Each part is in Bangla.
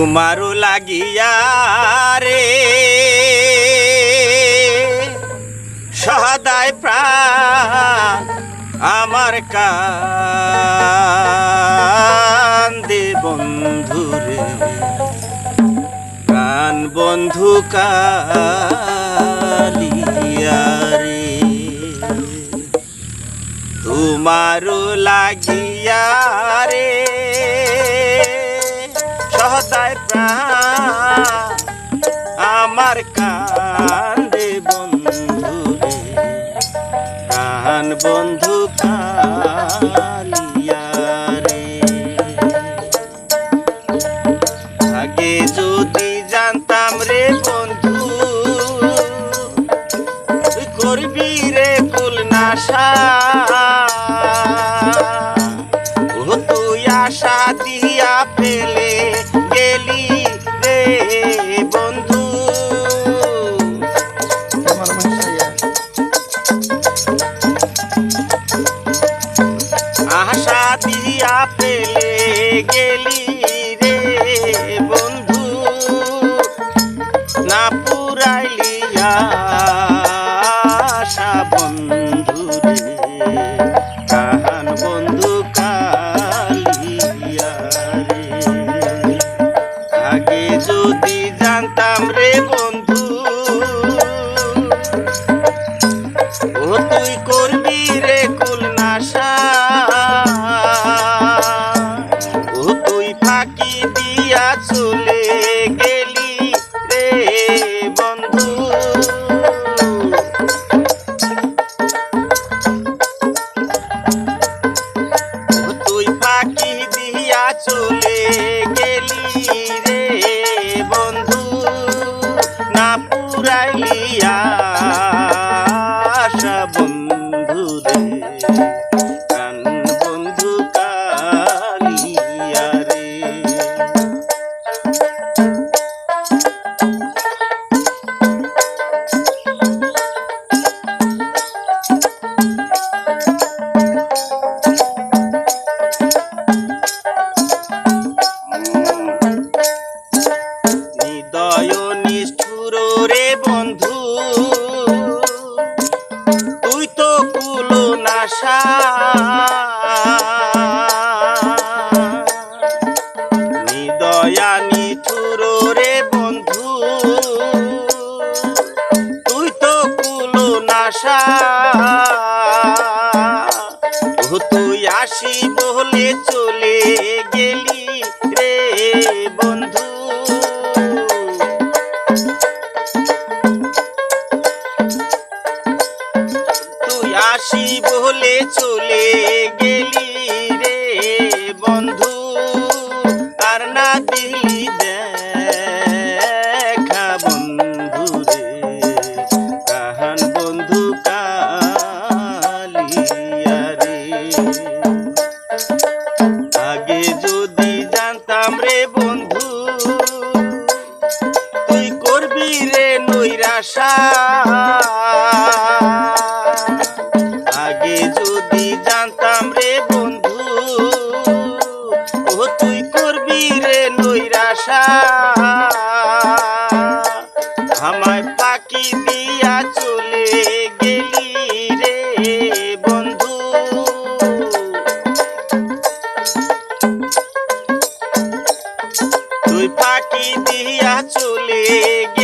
তোমারও লাগিয়া রে। সদায় প্রাণ আমার কান্দে বন্ধুরে প্রাণ বন্ধু কালিয়া রে। তোমারও লাগিয়া রে। সহতায় প্রাণ আমার কান্দে বন্ধু প্রাণ বন্ধু কালিয়া রে আগে যদি জানতাম রে বন্ধু করবি রে কুল নাশা। ও, তুই আশা দিয়া দিয়া ফেলে গেলি গেলি রে বন্ধু না পুরাইলি আশা বন্ধু রে বন্ধু, তুই তো কুলো নাশা রে বন্ধু, তুই তো নাশা তুই আসি বলে চলে আসি বলে চলে গেলি রে বন্ধু। আর না দিলি দেখা বন্ধু রে, কাহান বন্ধু কালিয়া রে। আগে যদি জানতাম রে বন্ধু, তুই করবি রে নৈরাশা। আমায় পাখি দিয়া চলে গেলি রে বন্ধু। তুই পাকি দিয়া চলে গেলি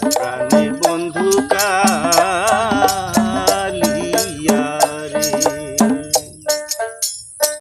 Rani.